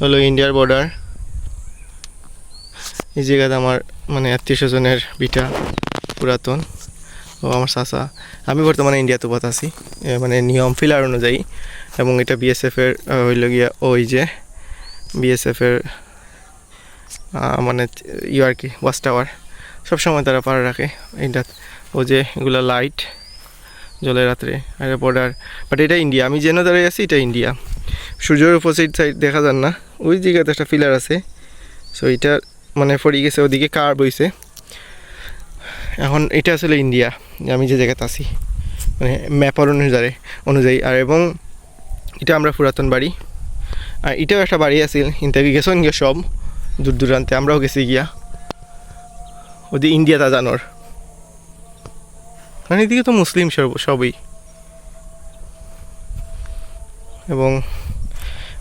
হলো ইন্ডিয়ার বর্ডার এই জায়গাতে আমার মানে আত্মীয় স্বজনের বিটা পুরাতন ও আমার চাচা। আমি বর্তমানে ইন্ডিয়াতে পথ আছি। মানে নিয়ম ফিলার অনুযায়ী। এবং এটা বিএসএফের হইল গিয়া ওই যে বিএসএফের মানে ইউ আর কি ওয়াচ টাওয়ার সবসময় তারা পাড়া রাখে। এটা ও যে এগুলো লাইট জলে রাত্রে আর বর্ডার বাট এটা ইন্ডিয়া আমি যেন দাঁড়িয়ে আছি এটা ইন্ডিয়া সূর্যের অপোজিট সাইড দেখা যান না ওই জায়গাতে একটা ফিলার আছে। সো এটা মানে পড়ে গেছে, ওদিকে কার বইছে এখন এটা আসলে ইন্ডিয়া আমি যে জায়গাতে আছি মানে ম্যাপার অনুযায়ী অনুযায়ী। আর এবং এটা আমরা পুরাতন বাড়ি। আর এটাও একটা বাড়ি আছিল ইন্টারভিউ গেছেন গিয়ে সব দূর দূরান্তে, আমরাও গেছি গিয়া। ওদি ইন্ডিয়া তা জানোর। মানে এদিকে তো মুসলিম সব, সবই। এবং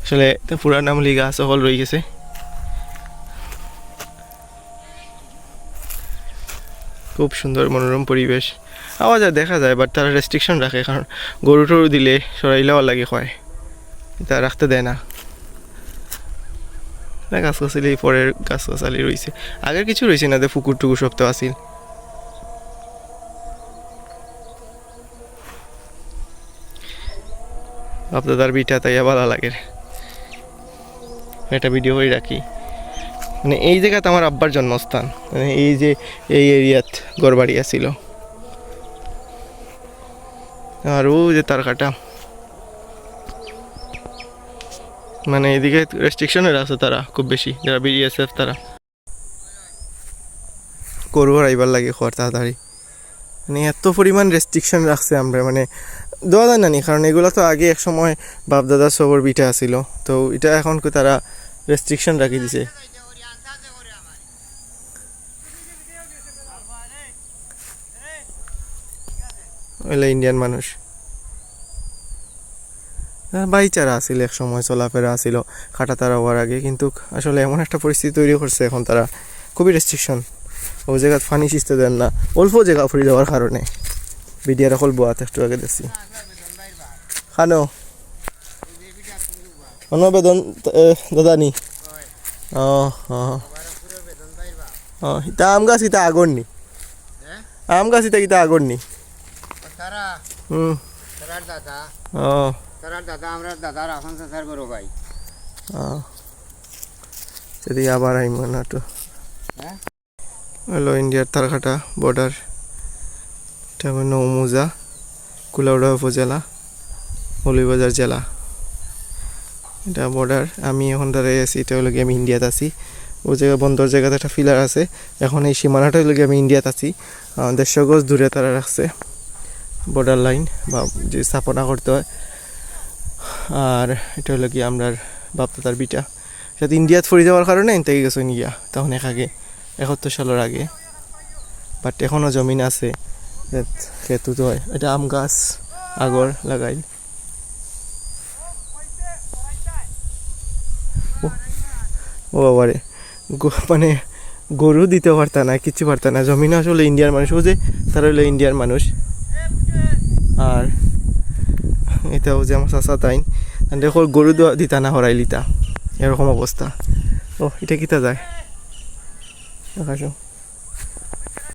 আসলে পুরা নাম লিগা সকল রয়ে গেছে। খুব সুন্দর মনোরম পরিবেশ। আওয়াজ আর দেখা যায় বাট তারা রেস্ট্রিকশন রাখে, কারণ গরু টরু দিলে সরাইলেও লাগে হয়। তা রাখতে দেয় না। গাছ গাছালি পরের গাছ গাছালি রয়েছে। আগের কিছু রয়েছে না, যে পুকুর টুকুর সব তো আসিল আপনাদের বিটা তাই ভালো লাগে। একটা ভিডিও করে রাখি। মানে এই জায়গাতে আমার আব্বার জন্মস্থান। মানে এই যে এই এরিয়াত গড়বাড়ি আছিল। আর ও যে তার কাটা মানে এদিকে রেস্ট্রিকশনের আছে তারা খুব বেশি, যারা বিএসএফ তারা। গরু হারাইবার লাগে খড় তাড়াতাড়ি। মানে এত পরিমাণ রেস্ট্রিকশন রাখছে আমরা মানে দেওয়া যায় না নি, কারণ এগুলো তো আগে এক সময় বাপদাদার সবর বিটা আছিল। তো এটা এখন তারা রেস্ট্রিকশন রাখি দিছে। ওইলা ইন্ডিয়ান মানুষ। আর ভাইচারা আছিল এক সময়, চলাফেরা আছিল খাটা তারা হওয়ার আগে, কিন্তু আসলে এমন একটা পরিস্থিতি তৈরি করছে এখন তারা। খুবই রেস্ট্রিকশন ও জায়গাত ফানি সিস্তে দেন না। অল্প জায়গা ফুরি দেওয়ার কারণে। বিডিয়ার অকল বোয়াত একটু আগে দেখছি। খানো। অনুবেদন দাদা নি ও ও ইতা আম গাছ ইতা আগর নি। আম গাছ ইতা ইতা আগর নি। হুম। দাদা। ও। দাদা আমরা দাদার এখন সংসার করো ভাই। যদি আবার আইম না তো হ্যাঁ? হলো ইন্ডিয়ার তারকাটা বর্ডার এটা আমার নৌমুজা, কুলাউড়া উপজেলা মৌলভীবাজার জেলা। এটা বর্ডার আমি এখন দাঁড়িয়ে আছি, এটা হলো আমি ইন্ডিয়াত আছি। ও জায়গা বন্দর জায়গাতে একটা ফিলার আছে। এখন এই সীমানাটা হলো আমি ইন্ডিয়াত আছি। দেড়শো গজ দূরে তারা রাখছে। বর্ডার লাইন বা যে স্থাপনা করতে হয়। আর এটা হলো কি আমরা বাপদাদার বিটা। সাথে ইন্ডিয়াত ফরি যাওয়ার কারণে এনতে গেছে গিয়া তখন এক আগে, একাত্তর সালের আগে। বাট এখনও জমিন আছে। খেতু তো হয়। এটা আম গাছ আগর লাগাই। ও- বাবারে মানে গরু দিতে পারতা না কিচ্ছু পারতা না জমিন আসলে ইন্ডিয়ার মানুষ ও যে তারা হলো ইন্ডিয়ার মানুষ আর এটাও যে আমার চাচা তাইন দেখো গরু দিতা না হরাই লিতা। এরকম অবস্থা ও এটা কিতা যায়? দেখাছো